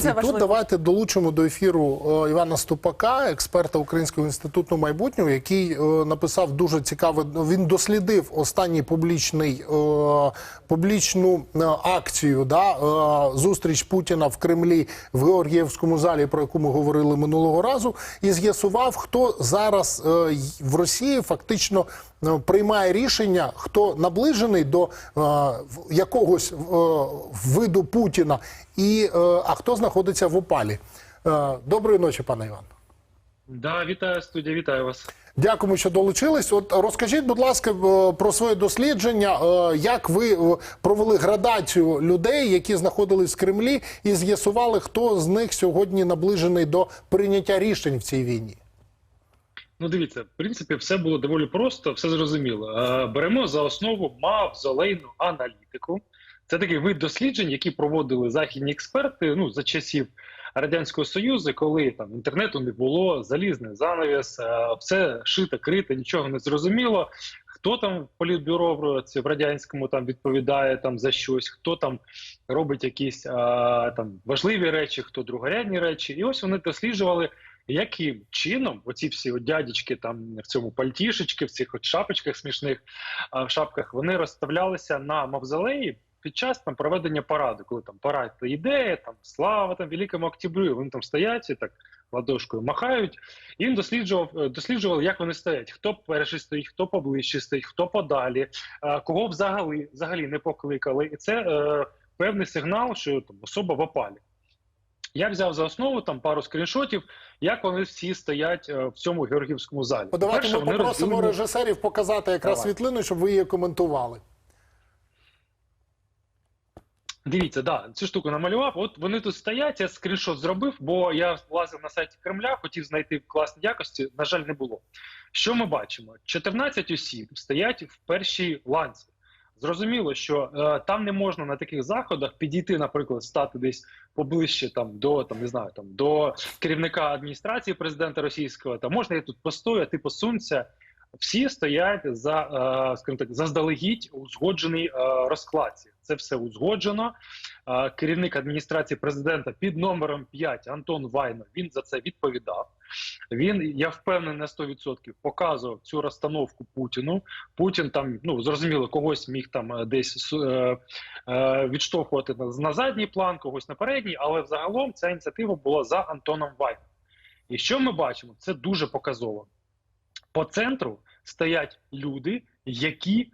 І важливо. тут давайте долучимо до ефіру е, Івана Ступака, експерта Українського інституту майбутнього, який е, написав дуже цікаве. Він дослідив останній публічний е, публічну акцію, да, зустріч Путіна в Кремлі в Георгіївському залі, про яку ми говорили минулого разу, і з'ясував, хто зараз в Росії фактично приймає рішення, хто наближений до е, якогось е, виду Путіна, і е, а хто знаходиться в опалі. Е, Доброї ночі, пане Іван. Да, вітаю студія, вітаю вас. Дякуємо, що долучились. От розкажіть, будь ласка, е, про своє дослідження, як ви провели градацію людей, які знаходились в Кремлі, і з'ясували, хто з них сьогодні наближений до прийняття рішень в цій війні. Ну, дивіться, в принципі, все було доволі просто, все зрозуміло. Беремо за основу мавзолейну аналітику. Це такий вид досліджень, які проводили західні експерти ну, за часів Радянського Союзу, коли там інтернету не було, залізний занавіс, е, все шито, крите, нічого не зрозуміло. Хто там в політбюро в радянському там відповідає там за щось, хто там робить якісь е, там важливі речі, хто другорядні речі, і ось вони досліджували яким чином оці всі от дядечки там в цьому пальтішечки, в цих от шапочках смішних а, в шапках, вони розставлялися на мавзолеї під час там проведення параду, коли там парад йде, там слава там великому октябрю, вони там стоять і так ладошкою махають. І він досліджував, е, досліджував, як вони стоять, хто перший стоїть, хто поближче стоїть, хто подалі, кого взагалі взагалі не покликали. І це е, певний сигнал, що там особа в опалі. Я взяв за основу там пару скріншотів, як вони всі стоять е, в цьому Георгіївському залі. Давайте По-перше, ми попросимо розділені- режисерів показати якраз Давай. світлину, щоб ви її коментували. Дивіться, да, цю штуку намалював. От вони тут стоять, я скріншот зробив, бо я лазив на сайті Кремля, хотів знайти класні якості. На жаль, не було. Що ми бачимо? 14 осіб стоять в першій ланці. Зрозуміло, що е, там не можна на таких заходах підійти, наприклад, стати десь поближче там до там не знаю, там до керівника адміністрації президента російського. Там можна я тут постою, а ти посунься. Всі стоять за е, скажімо так, заздалегідь узгоджений е, розкладці. Це все узгоджено. Е, керівник адміністрації президента під номером 5 Антон Вайно. Він за це відповідав. Він, я впевнений на 100%, показував цю розстановку Путіну. Путін там, ну зрозуміло, когось міг там десь відштовхувати на, на задній план, когось на передній, але взагалом ця ініціатива була за Антоном Вайном. І що ми бачимо? Це дуже показово. По центру стоять люди, які,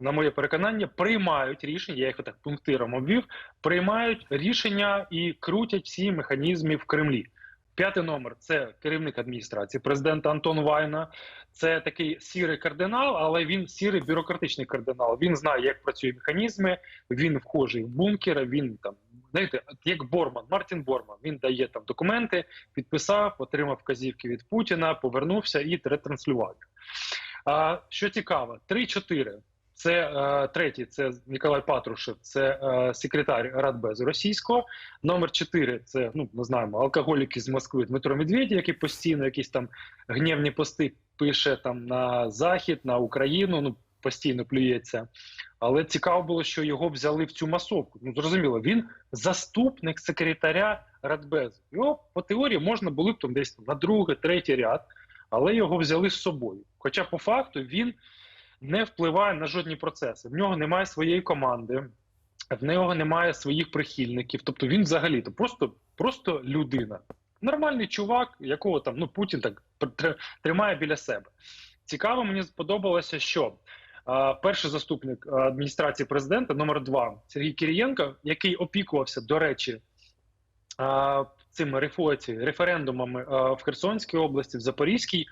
на моє переконання, приймають рішення. Я їх так пунктиром обвів, приймають рішення і крутять всі механізми в Кремлі. П'ятий номер це керівник адміністрації президента Антон Вайна. Це такий сірий кардинал, але він сірий бюрократичний кардинал. Він знає, як працюють механізми. Він вхожий в бункер. Він там знаєте, як Борман, Мартін Борман. Він дає там документи, підписав, отримав вказівки від Путіна, повернувся і ретранслював. А, що цікаво, 3-4. Це е, третій, це Ніколай Патрушев, це е, секретар Радбезу російського. Номер 4 – це ну ми знаємо алкоголіки з Москви Дмитро Медведєв, який постійно якісь там гнівні пости пише там на захід, на Україну. Ну постійно плюється. Але цікаво було, що його взяли в цю масовку. Ну зрозуміло, він заступник секретаря Радбезу. Його по теорії можна було б там десь на другий, третій ряд, але його взяли з собою. Хоча по факту він не впливає на жодні процеси. В нього немає своєї команди, в нього немає своїх прихильників. Тобто він взагалі то просто, просто людина. Нормальний чувак, якого там ну Путін так тр- тримає біля себе. Цікаво, мені сподобалося, що перший заступник адміністрації президента, номер два Сергій Кирієнко, який опікувався, до речі, цими референдумами в Херсонській області, в Запорізькій.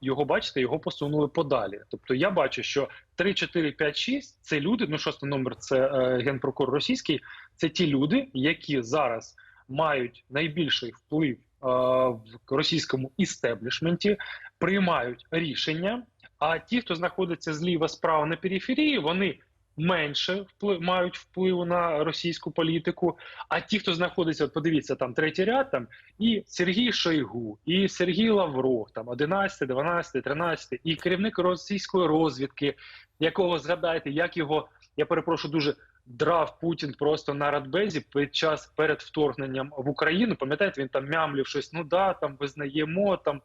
Його бачите, його посунули подалі. Тобто я бачу, що 3, 4, 5, 6 – це люди. Ну, шостий номер це е, генпрокурор російський. Це ті люди, які зараз мають найбільший вплив в російському істеблішменті, приймають рішення. А ті, хто знаходиться зліва справа на периферії, вони менше вплив мають впливу на російську політику. А ті, хто знаходиться, от подивіться, там третій ряд, там і Сергій Шойгу, і Сергій Лавров, там 11, 12, 13, і керівник російської розвідки, якого згадайте, як його, я перепрошую, дуже драв Путін просто на радбезі під час перед вторгненням в Україну. Пам'ятаєте, він там мямлів щось. Ну да, там визнаємо, там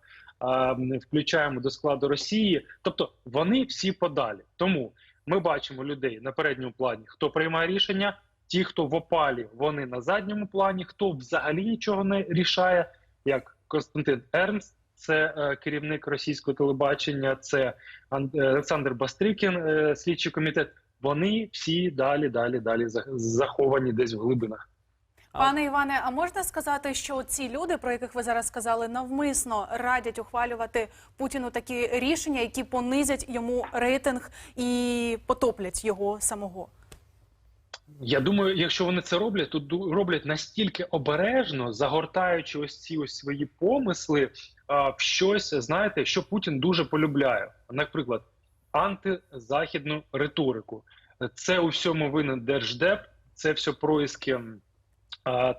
включаємо до складу Росії. Тобто вони всі подалі. Тому ми бачимо людей на передньому плані, хто приймає рішення. Ті, хто в опалі, вони на задньому плані, хто взагалі нічого не рішає, як Константин Ернст, це е, керівник російського телебачення, це е, Олександр Бастрикін, е, слідчий комітет. Вони всі далі, далі, далі заховані десь в глибинах. Пане Іване, а можна сказати, що ці люди, про яких ви зараз сказали, навмисно радять ухвалювати Путіну такі рішення, які понизять йому рейтинг і потоплять його самого? Я думаю, якщо вони це роблять, то роблять настільки обережно, загортаючи ось ці ось свої помисли в щось, знаєте, що Путін дуже полюбляє. Наприклад, антизахідну риторику. Це у всьому винен держдеп, це все происки.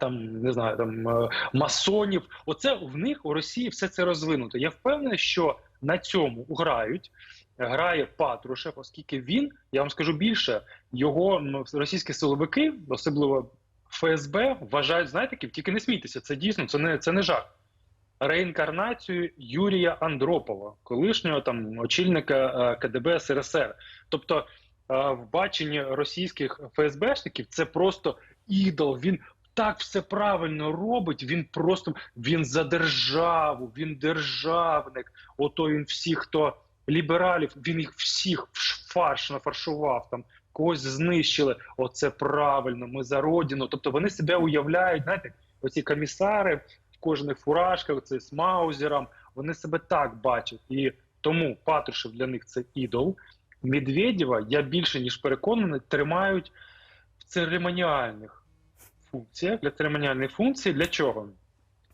Там не знаю, там е, масонів. Оце в них у Росії все це розвинуто. Я впевнений, що на цьому грають. Грає Патрушев, оскільки він, я вам скажу більше, його російські силовики, особливо ФСБ, вважають, знаєте, тільки не смійтеся, це дійсно, це не це не жах. Реінкарнацію Юрія Андропова, колишнього там очільника е, КДБ СРСР. Тобто, е, в баченні російських ФСБшників це просто ідол. Він так все правильно робить. Він просто він за державу, він державник. Ото він всіх, хто лібералів, він їх всіх в фарш нафаршував там. Когось знищили, оце правильно. Ми за родину. Тобто вони себе уявляють, знаєте, оці комісари в кожних фуражках, це з маузером. Вони себе так бачать, і тому Патрушев для них це ідол. Медведєва, я більше ніж переконаний, тримають в церемоніальних функціях для церемоніальних функцій. Для чого?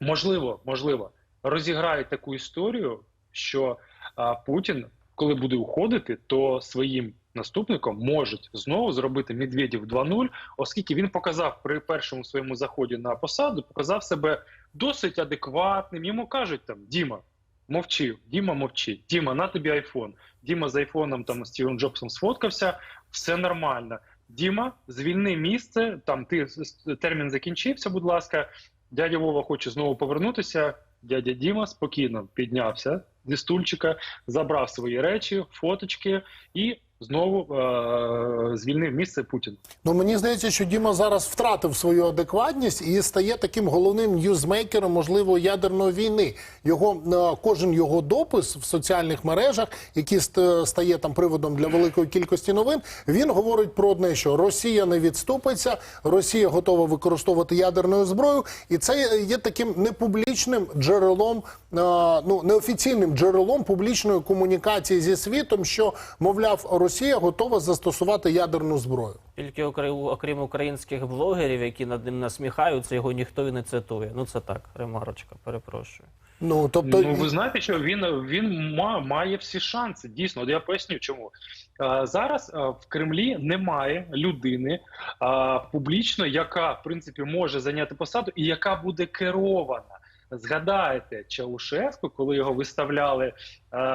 Можливо, можливо, розіграють таку історію, що а, Путін, коли буде уходити, то своїм наступником можуть знову зробити Медведєв 2.0, оскільки він показав при першому своєму заході на посаду, показав себе досить адекватним. Йому кажуть там Діма. Мовчи, Діма, мовчи. Діма, на тобі айфон. Діма з айфоном там з Джобсом сфоткався, все нормально. Діма, звільни місце. Там ти термін закінчився, будь ласка. Дядя Вова хоче знову повернутися. Дядя Діма спокійно піднявся зі стульчика, забрав свої речі, фоточки і знову е- звільнив місце Путіну. Ну мені здається, що Діма зараз втратив свою адекватність і стає таким головним ньюзмейкером, можливо, ядерної війни. Його е, кожен його допис в соціальних мережах, який ст- стає там приводом для великої кількості новин. Він говорить про одне, що Росія не відступиться, Росія готова використовувати ядерну зброю, і це є таким непублічним джерелом, е, ну неофіційним джерелом публічної комунікації зі світом, що мовляв, Росія готова застосувати ядерну зброю. Тільки окрім, окрім українських блогерів, які над ним насміхаються, його ніхто і не цитує. Ну це так, ремарочка, перепрошую. Ну тобто, Ну ви знаєте, що він він ма- має всі шанси. Дійсно, от я поясню, чому зараз в Кремлі немає людини публічно, яка в принципі може зайняти посаду і яка буде керована. Згадаєте Чаушеску, коли його виставляли е,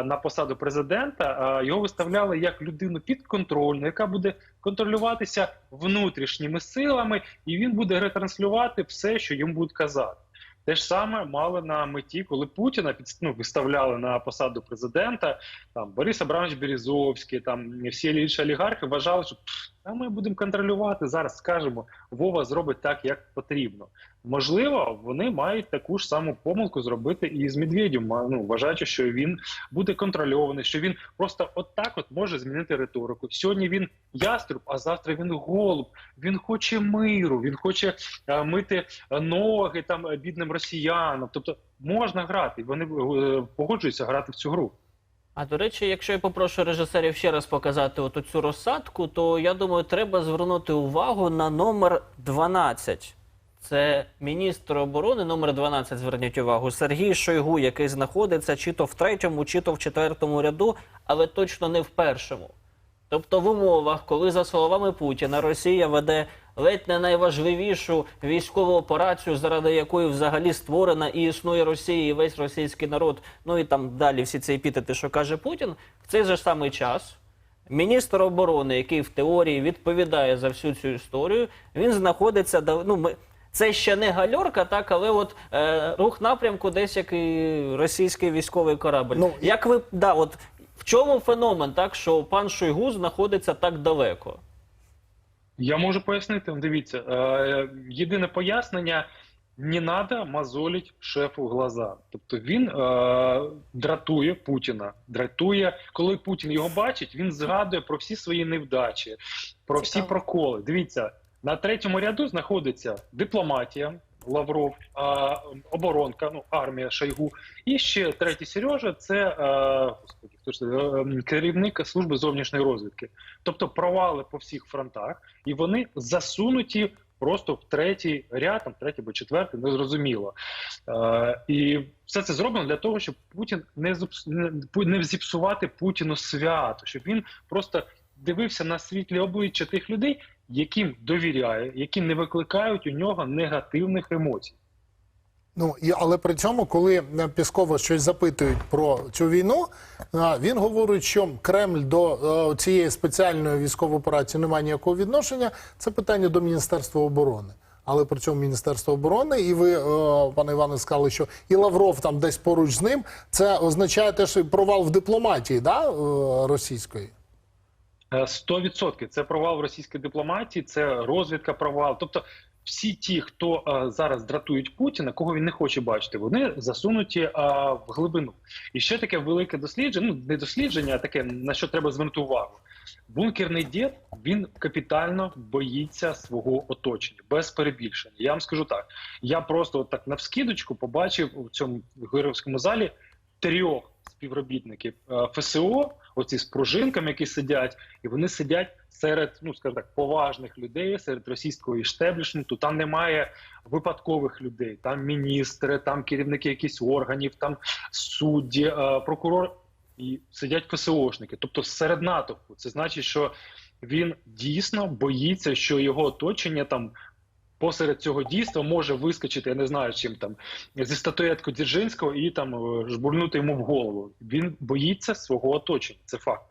на посаду президента, е, його виставляли як людину підконтрольну, яка буде контролюватися внутрішніми силами, і він буде ретранслювати все, що йому будуть казати. Те ж саме мали на меті, коли Путіна під, ну, виставляли на посаду президента. Там Борис Абрамович Березовський, там всі інші олігархи вважали, що «Пф, а ми будемо контролювати зараз. Скажемо, Вова зробить так, як потрібно. Можливо, вони мають таку ж саму помилку зробити і з Медведєм, ну, вважаючи, що він буде контрольований, що він просто отак от може змінити риторику. Сьогодні він яструб, а завтра він голуб. Він хоче миру, він хоче е, мити ноги там е, бідним росіянам. Тобто можна грати. Вони е, погоджуються грати в цю гру. А до речі, якщо я попрошу режисерів ще раз показати от цю розсадку, то я думаю, треба звернути увагу на номер 12. Це міністр оборони номер 12, зверніть увагу, Сергій Шойгу, який знаходиться чи то в третьому, чи то в четвертому ряду, але точно не в першому. Тобто в умовах, коли, за словами Путіна, Росія веде ледь не найважливішу військову операцію, заради якої взагалі створена і існує Росія, і весь російський народ, ну і там далі всі ці епітети, що каже Путін, в цей же самий час Міністр оборони, який в теорії відповідає за всю цю історію, він знаходиться ну, ми. Це ще не гальорка, так, але от е, рух напрямку десь як і російський військовий корабль. Ну, як ви да, от чому феномен, так, що пан Шойгу знаходиться так далеко? Я можу пояснити. Дивіться, е, єдине пояснення: не треба мозолить шефу глаза. Тобто він е, дратує Путіна. Дратує, коли Путін його бачить, він згадує про всі свої невдачі, про всі проколи. Дивіться, на третьому ряду знаходиться дипломатія. Лавров, а, оборонка, ну армія Шойгу. І ще третій Сережа це е, господи, хто ж це, е, керівник служби зовнішньої розвідки. Тобто провали по всіх фронтах, і вони засунуті просто в третій ряд, там третій або четвертий, незрозуміло. Е, і все це зроблено для того, щоб Путін не зіпсувати Путіну свято, щоб він просто дивився на світлі обличчя тих людей, яким довіряє, які не викликають у нього негативних емоцій. Ну і але при цьому, коли е, Піскова щось запитують про цю війну, він говорить, що Кремль до е, цієї спеціальної військової операції не має ніякого відношення. Це питання до Міністерства оборони. Але при цьому Міністерство оборони, і ви, е, пане Іване, сказали, що і Лавров там десь поруч з ним. Це означає теж провал в дипломатії, да, е, російської. Е, 100% це провал в російській дипломатії, це розвідка провал. Тобто, всі ті, хто е, зараз дратують Путіна, кого він не хоче бачити, вони засунуті е, в глибину. І ще таке велике дослідження, ну не дослідження, а таке на що треба звернути увагу. Бункерний дід він капітально боїться свого оточення без перебільшення. Я вам скажу так: я просто от так навскидочку побачив у цьому героївському залі трьох співробітників е, ФСО, оці з пружинками, які сидять, і вони сидять серед, ну скажімо так, поважних людей, серед російського іштеблішменту. Там немає випадкових людей, там міністри, там керівники якихось органів, там судді, е, прокурор і сидять ФСОшники. Тобто серед натовпу. Це значить, що він дійсно боїться, що його оточення там. Посеред цього дійства може вискочити, я не знаю, чим там зі статуетку Дзержинського і там е, жбурнути йому в голову. Він боїться свого оточення. Це факт.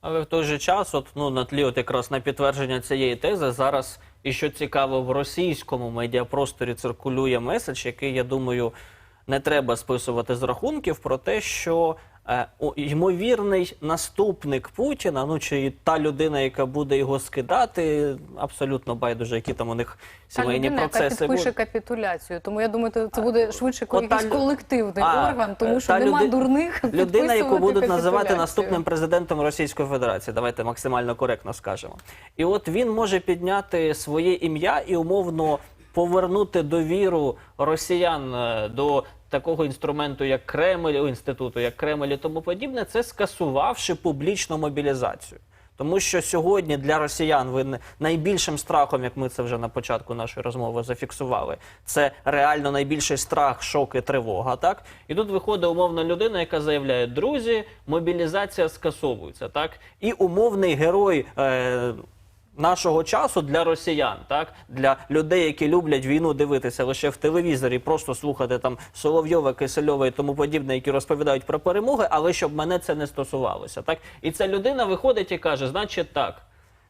Але в той же час, от ну на тлі, от якраз на підтвердження цієї тези, зараз і що цікаво, в російському медіапросторі циркулює меседж, який я думаю не треба списувати з рахунків про те, що ймовірний наступник Путіна, ну чи та людина, яка буде його скидати, абсолютно байдуже, які там у них Та сімейні людина, яка процеси підпише капітуляцію. Тому я думаю, це- буде швидше От та якийсь колективний А, орган, тому що нема люди- дурних Людина, яку будуть називати наступним президентом Російської Федерації. Давайте максимально коректно скажемо. І от він може підняти своє ім'я і умовно повернути довіру росіян е, до такого інструменту, як Кремль, інституту, як Кремль і тому подібне, це скасувавши публічну мобілізацію. Тому що сьогодні для росіян ви найбільшим страхом, як ми це вже на початку нашої розмови зафіксували, це реально найбільший страх, шок і тривога. Так і тут виходить умовна людина, яка заявляє: друзі, мобілізація скасовується. Так і умовний герой. Е- Нашого часу для росіян, так для людей, які люблять війну дивитися лише в телевізорі, просто слухати там Соловйова, Кисельова і тому подібне, які розповідають про перемоги, але щоб мене це не стосувалося. Так і ця людина виходить і каже: значить, так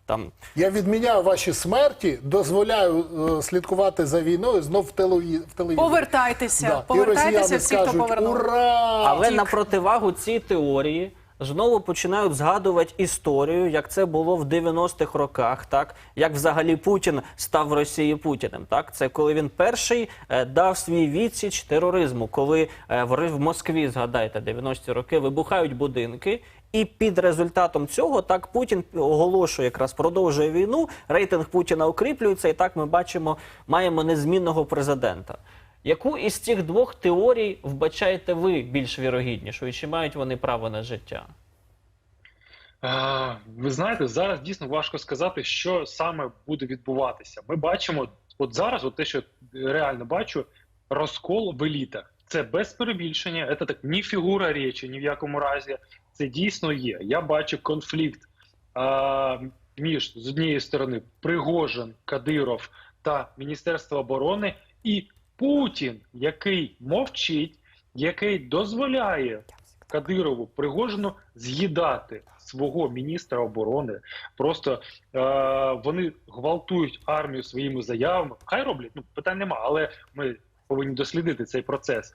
там Я відміняю ваші смерті, дозволяю е, слідкувати за війною знов в, телеві... в телевізорі. Повертайтеся, Да. Повертайтеся росіяни всі, хто повернув. Ура! Але Тік. на противагу цій теорії знову починають згадувати історію, як це було в 90-х роках, так як взагалі Путін став в Росії Путіним. Так, це коли він перший е, дав свій відсіч тероризму, коли е, в, Москві, згадайте, 90-ті роки вибухають будинки. І під результатом цього так Путін оголошує якраз продовжує війну. Рейтинг Путіна укріплюється, і так ми бачимо, маємо незмінного президента. Яку із цих двох теорій вбачаєте ви більш вірогіднішою? Чи мають вони право на життя? Ви знаєте, зараз дійсно важко сказати, що саме буде відбуватися. Ми бачимо, от зараз, от те, що реально бачу, розкол в елітах. Це без перебільшення, це так ні фігура речі, ні в якому разі. Це дійсно є. Я бачу конфлікт а, між з однієї сторони Пригожин, Кадиров та Міністерство оборони і Путін, який мовчить, який дозволяє Кадирову Пригожину з'їдати свого міністра оборони. Просто е, вони гвалтують армію своїми заявами. Хай роблять, ну питань нема, але ми повинні дослідити цей процес.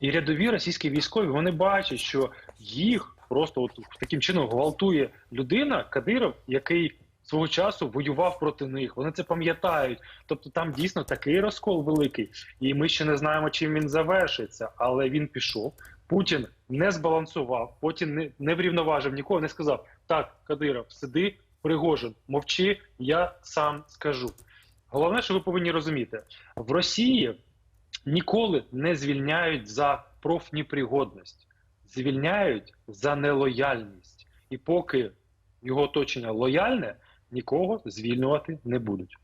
І рядові російські військові вони бачать, що їх просто от таким чином гвалтує людина Кадиров, який свого часу воював проти них. Вони це пам'ятають. Тобто там дійсно такий розкол великий, і ми ще не знаємо, чим він завершиться. Але він пішов. Путін не збалансував, потім не, не врівноважив нікого, не сказав: так, Кадиров, сиди, Пригожин, мовчи, я сам скажу. Головне, що ви повинні розуміти, в Росії ніколи не звільняють за профнепригодність, звільняють за нелояльність. І поки його оточення лояльне, нікого звільнювати не будуть.